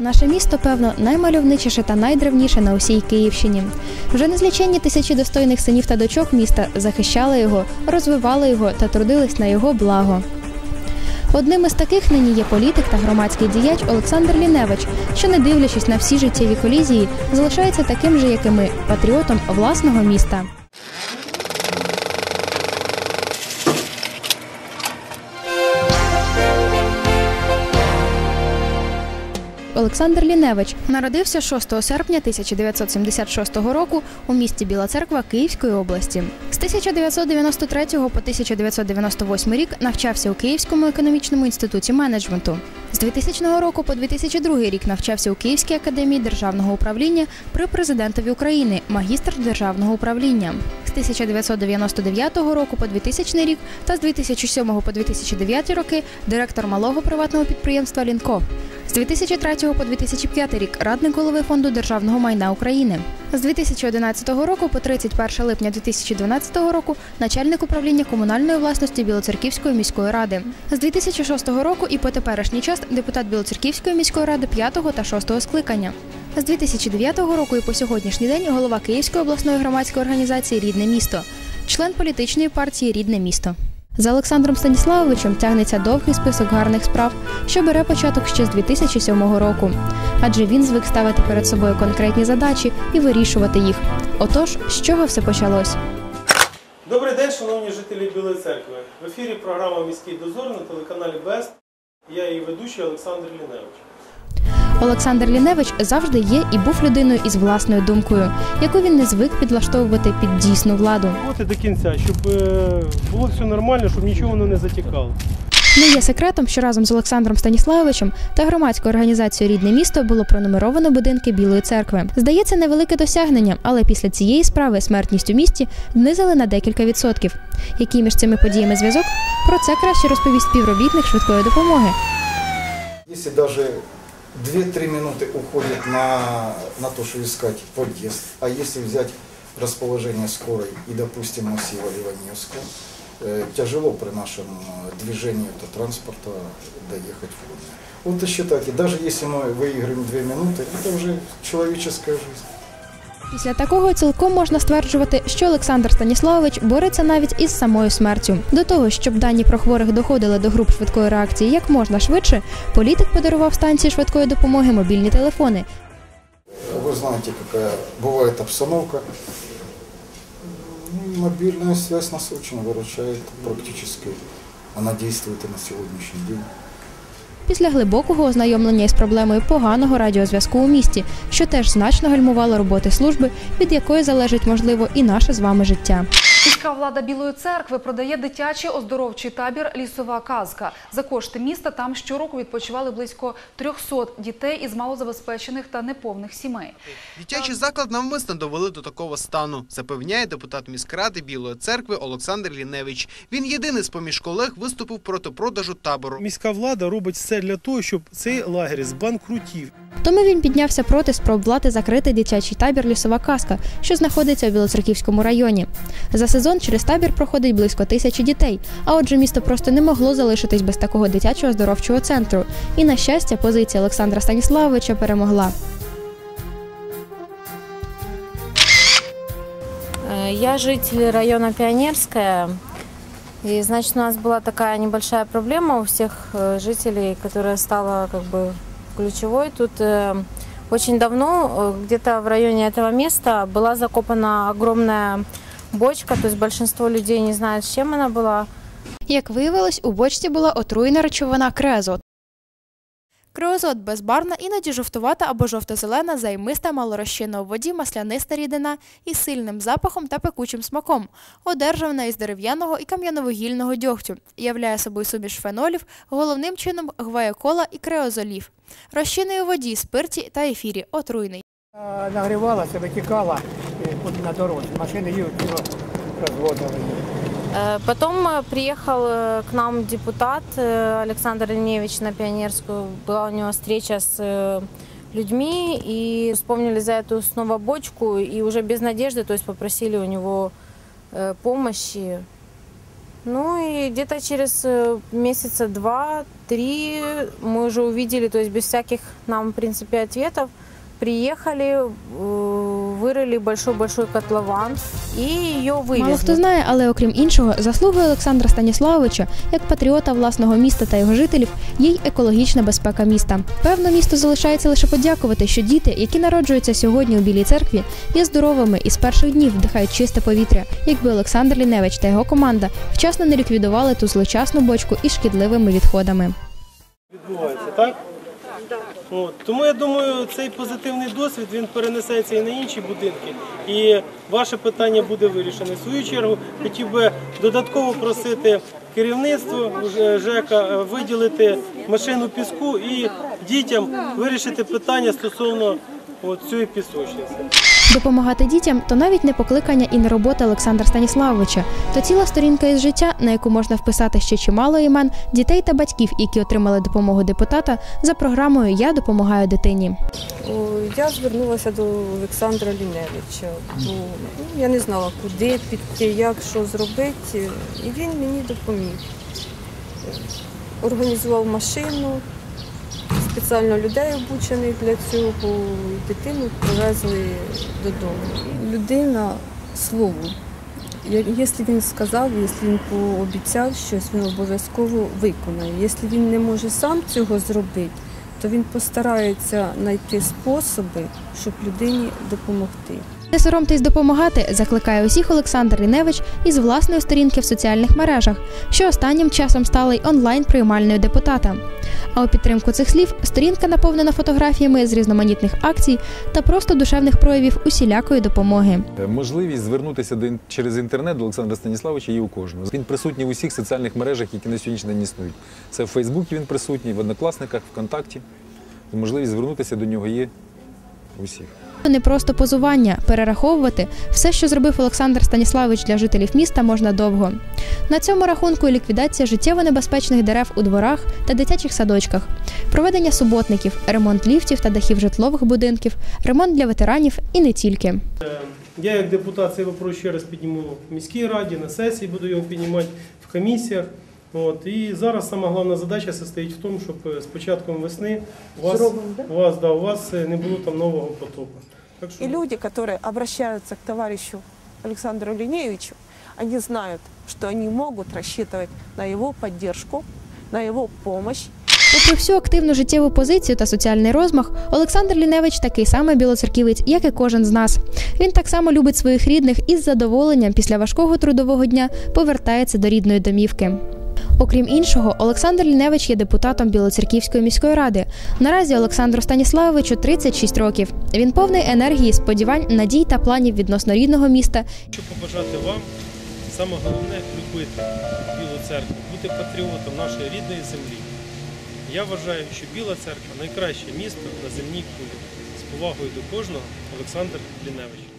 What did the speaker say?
Наше місто, певно, наймальовничіше та найдревніше на усій Київщині. Вже незліченні тисячі достойних синів та дочок міста захищали його, розвивали його та трудились на його благо. Одним із таких нині є політик та громадський діяч Олександр Ліневич, що, не дивлячись на всі життєві колізії, залишається таким же, як і ми, патріотом власного міста. Олександр Ліневич народився 6 серпня 1976 року у місті Біла Церква Київської області. З 1993 по 1998 рік навчався у Київському економічному інституті менеджменту. З 2000 року по 2002 рік навчався у Київській академії державного управління при президентові України, магістр державного управління. З 1999 року по 2000 рік та з 2007 по 2009 роки директор малого приватного підприємства Лінко. З 2003 по 2005 рік радник голови фонду державного майна України. З 2011 року по 31 липня 2012 року начальник управління комунальної власності Білоцерківської міської ради. З 2006 року і по теперішній час депутат Білоцерківської міської ради 5 та 6 скликання. З 2009 року і по сьогоднішній день голова Київської обласної громадської організації Рідне місто, член політичної партії Рідне місто. За Олександром Станіславовичем тягнеться довгий список гарних справ, що бере початок ще з 2007 року. Адже він звик ставити перед собою конкретні задачі і вирішувати їх. Отож, з чого все почалось? Добрий день, шановні жителі Білої церкви. В ефірі програма Міський дозор на телеканалі БЕСТ. Я її ведучий Олександр Ліневич. Олександр Ліневич завжди є і був людиною із власною думкою, яку він не звик підлаштовувати під дійсну владу. От і до кінця, щоб е, було все нормально, щоб нічого воно не затікало. Не є секретом, що разом з Олександром Станіславовичем та громадською організацією Рідне місто було пронумеровано будинки Білої церкви. Здається, невелике досягнення, але після цієї справи смертність у місті знизили на декілька відсотків. Який між цими подіями зв'язок? Про це краще розповість співробітник швидкої допомоги. Если даже 2-3 минуты уходит на, на то, что искать подъезд, а если взять расположение скорой и, допустим, массива Ливаневского, э, тяжело при нашем э, движении автотранспорта доехать в Луне. Вот и считайте, даже если мы выиграем 2 минуты, это уже человеческая жизнь. Після такого цілком можна стверджувати, що Олександр Станіславович бореться навіть із самою смертю. До того, щоб дані про хворих доходили до груп швидкої реакції як можна швидше, політик подарував станції швидкої допомоги мобільні телефони. Вы знаете, какая бывает обстановка. Ну, Мобильная связь нас очень выручает практически. Она действует и на сегодняшний день. Після глибокого ознайомлення із проблемою поганого радіозв'язку у місті, що теж значно гальмувало роботи служби, від якої залежить можливо і наше з вами життя. Міська влада Білої церкви продає дитячий оздоровчий табір Лісова казка. За кошти міста там щороку відпочивали близько 300 дітей із малозабезпечених та неповних сімей. Дитячий заклад навмисно довели до такого стану, запевняє депутат міськради Білої церкви Олександр Ліневич. Він єдиний з поміж колег виступив проти продажу табору. Міська влада робить все для того, щоб цей лагерь збанкрутів. Тому він піднявся проти спроб влади закрити дитячий табір Лісова казка, що знаходиться у Білоцерківському районі. За сезон через табір проходить близько тисячі дітей. А отже, місто просто не могло залишитись без такого дитячого здоровчого центру. І на щастя, позиція Олександра Станіславовича перемогла. Э, Я житель района Пионерская. И, значит, у нас была такая небольшая проблема у всех э, жителей, которая стала как бы ключевой. Тут э, очень давно, э, где-то в районе этого места, была закопана огромная бочка, то есть большинство людей не знает, с чем она была. Як виявилось, у бочці була отруєна речовина креозот. Креозот безбарвна, іноді жовтувата або жовто-зелена, займиста, малорозчинна у воді, масляниста рідина із сильним запахом та пекучим смаком, одержана із дерев'яного і кам'яновугільного дьогтю, являє собою суміш фенолів, головним чином гвоякола і креозолів. Розчинний у воді, спирті та ефірі, отруйний. Нагрівалася, витікала е, на дорозі. Машини її розводили. Э, Потом э, приехал э, к нам депутат Александр Ильневич на Пионерскую. Была у него встреча с людьми и вспомнили за эту снова бочку и уже без надежды, то есть попросили у него помощи. Ну и где-то через месяца два-три мы уже увидели, то есть без всяких нам, в принципе, ответов, приехали, вырыли большой-большой котлован и ее вывезли. Мало хто знає, але окрім іншого, заслугою Олександра Станіславовича, як патріота власного міста та його жителів, є й екологічна безпека міста. Певно, місту залишається лише подякувати, що діти, які народжуються сьогодні у Білій церкві, є здоровими і з перших днів вдихають чисте повітря, якби Олександр Ліневич та його команда вчасно не ліквідували ту злочасну бочку із шкідливими відходами. відбувається, так? От. Тому я думаю, цей позитивний досвід він перенесеться і на інші будинки. І ваше питання буде вирішене. В свою чергу хотів би додатково просити керівництво ЖЕКа е, виділити машину піску і дітям вирішити питання стосовно от цієї пісочниці. Допомагати дітям то навіть не покликання і не робота Олександра Станіславовича, то ціла сторінка із життя, на яку можна вписати ще чимало імен дітей та батьків, які отримали допомогу депутата за програмою Я допомагаю дитині. Я звернулася до Олександра Ліневича. Бо, ну, я не знала, куди піти, як що зробити. І він мені допоміг. Організував машину, спеціально людей обучених для цього, дитину привезли додому. Людина слово. Якщо він сказав, якщо він пообіцяв щось, він обов'язково виконає. Якщо він не може сам цього зробити, то він постарається знайти способи, щоб людині допомогти. Не соромтесь допомагати, закликає усіх Олександр Ліневич із власної сторінки в соціальних мережах, що останнім часом стала й онлайн приймальною депутата. А у підтримку цих слів сторінка наповнена фотографіями з різноманітних акцій та просто душевних проявів усілякої допомоги. Е, Можливість звернутися до через інтернет до Олександра Станіславовича є у кожного. Він присутній в усіх соціальних мережах, які на сьогоднішній день існують. Це в Фейсбуці він присутній, в Однокласниках, ВКонтакті. Можливість звернутися до нього є у всіх. Не просто позування, перераховувати все, що зробив Олександр Станіславович для жителів міста, можна довго. На цьому рахунку і ліквідація життєво небезпечних дерев у дворах та дитячих садочках, проведення суботників, ремонт ліфтів та дахів житлових будинків, ремонт для ветеранів і не тільки. Я як депутат цей вопрос ще раз підніму в міській раді, на сесії буду його піднімати в комісіях. От. І зараз сама головна задача состоїть в тому, щоб е, з початком весни у вас, у вас, да, у вас е, не було там нового потопу. Так що И люди, которые обращаются к товарищу Александру Линеевичу, они знают, что они могут рассчитывать на его поддержку, на его помощь. Попри всю активну життєву позицію та соціальний розмах, Олександр Ліневич такий самий білоцерківець, як і кожен з нас. Він так само любить своїх рідних і з задоволенням після важкого трудового дня повертається до рідної домівки. Окрім іншого, Олександр Ліневич є депутатом Білоцерківської міської ради. Наразі Олександру Станіславовичу 36 років. Він повний енергії, сподівань, надій та планів відносно рідного міста Хочу побажати вам саме головне любити Білу церкву, бути патріотом нашої рідної землі. Я вважаю, що Біла церква найкраще місто на земній кулі. З повагою до кожного Олександр Ліневич.